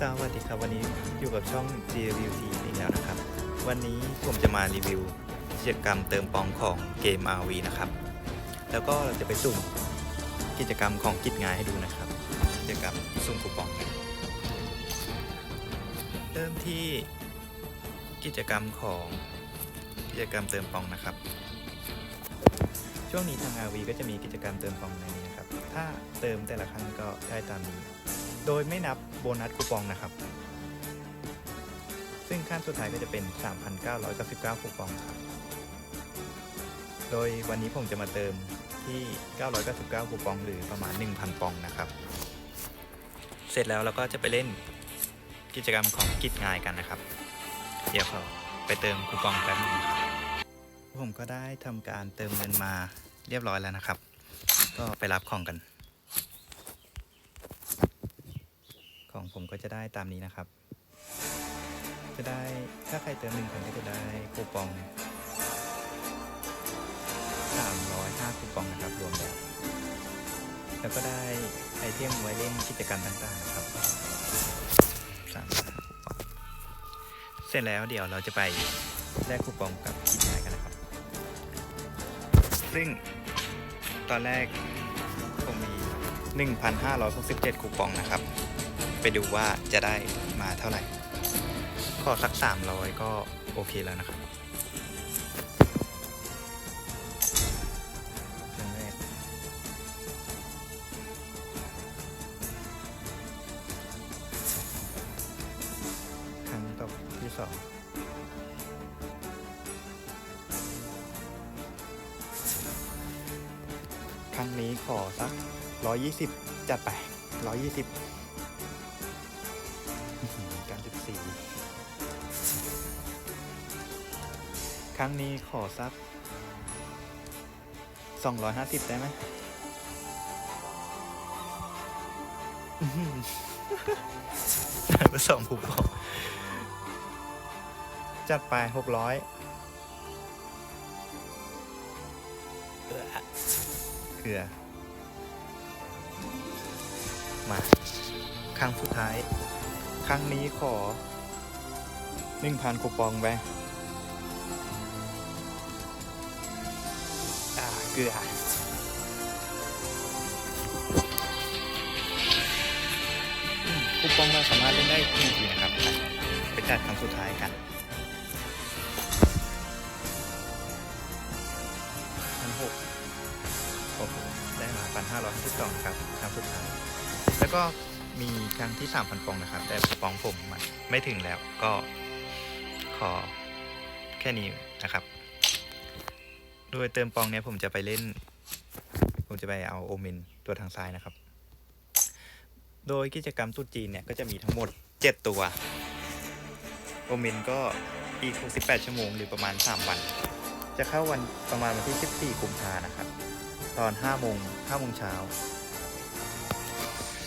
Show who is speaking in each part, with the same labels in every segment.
Speaker 1: สวัสดีครับวันนี้อยู่กับช่อง G Review T อีกแล้วนะครับ วันนี้ผมจะมารีวิวกิจกรรมเติมปองของเกม RV นะครับ แล้วก็เราจะไปสุ่มกิจกรรมของกิจงายให้ดูนะครับ กิจกรรมสุ่มคูปองกันเริ่มที่กิจกรรมของกิจกรรมเติมปองนะครับ ช่วงนี้ทาง RV ก็จะมีกิจกรรมเติมปองในนี้นะครับ ถ้าเติมแต่ละครั้งก็ได้ตามนี้ โดยไม่นับโบนัสคูปองนะครับ ซึ่งขั้นสุดท้ายก็จะเป็น 3,999 คูปองครับ โดยวันนี้ผมจะมาเติมที่ 999 คูปองหรือประมาณ 1,000 ปองนะครับ เสร็จแล้วเราก็จะไปเล่นกิจกรรมของกิจงายกันนะครับ เดี๋ยวขอไปเติมคูปองแป๊บนึงครับผมก็ได้ทำการเติมเงินมาเรียบร้อยแล้วนะครับ ก็ไปรับของกัน ของ ผมก็จะได้ตามนี้นะครับ จะได้ถ้าใครเติมหนึ่งพันก็จะได้คูปอง305คูปองนะครับรวมแล้วแล้วก็ได้ไอเทมไว้เล่นกิจกรรมต่างๆนะครับเสร็จแล้วเดี๋ยวเราจะไปแลกคูปองกับกิจกรรมกันนะครับ ซึ่งตอนแรกผมมี 1,567 คูปองนะครับ ไปดูว่าจะได้มาเท่าไหร่ ขอสัก 300 ก็โอเคแล้วนะครับครั้งต่อที่สองครั้งนี้ขอสัก 120 จัดไป 120 การจุดสีครั้งนี้ขอสักสองร้อยห้าสิบได้ไหมได้มาสองผูกบอกจัดไปหกร้อยเกลือ มา ครั้งสุดท้าย ครั้งนี้ขอ1,000คูปองไปอ่าเกลือคูปองเราสามารถเล่นได้หนึ่งทีนะครับ ไปจัดครั้งสุดท้ายกันพันหกโอ้โหได้มาพันห้าร้อยสิบสองครับครั้งสุดท้าย แล้วก็ มีครั้งที่ 3,000 ปองนะครับ แต่ปองผมมันไม่ถึงแล้วก็ขอแค่นี้นะครับโดยเติมปองเนี้ยผมจะไปเล่น ผมจะไปเอาโอเมนตัวทางซ้ายนะครับ โดยกิจกรรมตุ๊จีนเนี่ยก็จะมีทั้งหมด 7 ตัว โอเมนก็อีก 68 ชั่วโมงหรือประมาณ 3 วัน จะเข้าวันประมาณวันที่ 14 กุมภานะครับ ตอน5โมง5โมงเช้า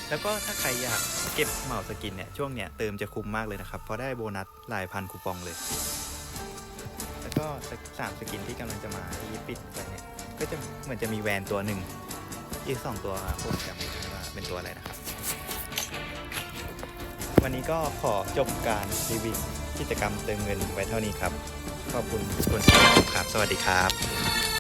Speaker 1: แล้วก็ถ้าใครอยากเก็บเหมาสกินเนี่ยช่วงเนี้ยเติมจะคุ้มมากเลยนะครับ เพราะได้โบนัสหลายพันคูปองเลย แล้วก็สามสกินที่กำลังจะมาที่ปิดไปเนี่ยก็จะเหมือนจะมีแวนตัวหนึ่งอีกสองตัวผมจำไม่ได้ว่าเป็นตัวอะไรนะครับ วันนี้ก็ขอจบการรีวิวกิจกรรมเติมเงินไว้เท่านี้ครับ ขอบคุณทุกคนครับ สวัสดีครับ